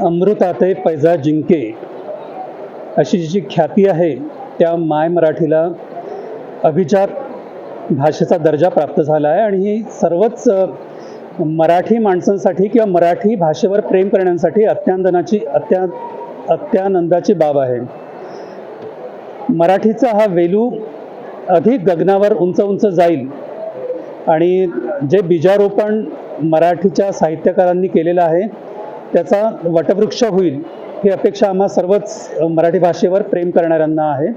अमृताते पैजा जिंके. अशी जी ख्याती आहे त्या माय मराठीला अभिजात भाषेचा दर्जा प्राप्त झाला आहे आणि ही सर्वच मराठी माणसांसाठी किंवा मराठी भाषेवर प्रेम करण्यासाठी अत्यानंदनाची अत्या अत्यानंदाची बाब आहे. मराठीचा हा वेलू अधिक गगनावर उंच उंच जाईल आणि जे बीजारोपण मराठीच्या साहित्यकारांनी केलेलं आहे त्याचा वटवृक्ष होईल ही अपेक्षा आम्हा सर्वच मराठी भाषेवर प्रेम करणाऱ्यांना आहे.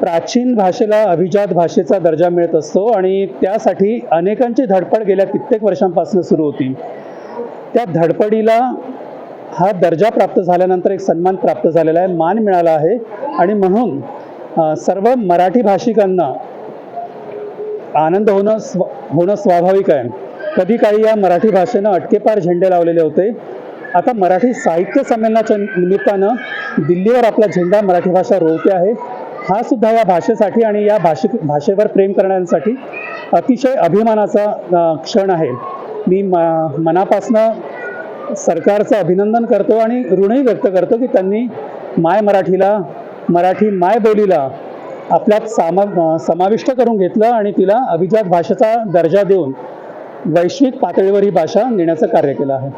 प्राचीन भाषेला अभिजात भाषेचा दर्जा मिळत असतो आणि त्यासाठी अनेकांची धडपड गेल्या कित्येक वर्षांपासून सुरू होती. त्या धडपडीला हा दर्जा प्राप्त झाल्यानंतर एक सन्मान प्राप्त झालेला आहे मान मिळाला आहे आणि म्हणून सर्व मराठी भाषिकांना आनंद होणं स्व होणं स्वाभाविक आहे. कधी काही या मराठी भाषेनं अटकेपार झेंडे लावलेले होते. आता मराठी साहित्य संमेलनाच्या निमित्तानं दिल्लीवर आपला झेंडा मराठी भाषा रोवते आहे. हा सुद्धा या भाषेसाठी आणि या भाषे भाषेवर प्रेम करण्यासाठी अतिशय अभिमानाचा क्षण आहे. मी म मनापासनं सरकारचं अभिनंदन करतो आणि ऋणही व्यक्त करतो की त्यांनी माय मराठीला मराठी माय बोलीला आपल्यात सामा समाविष्ट करून घेतलं आणि तिला अभिजात भाषेचा दर्जा देऊन वैश्विक पातळीवर ही भाषा नेण्याचं कार्य केलं आहे.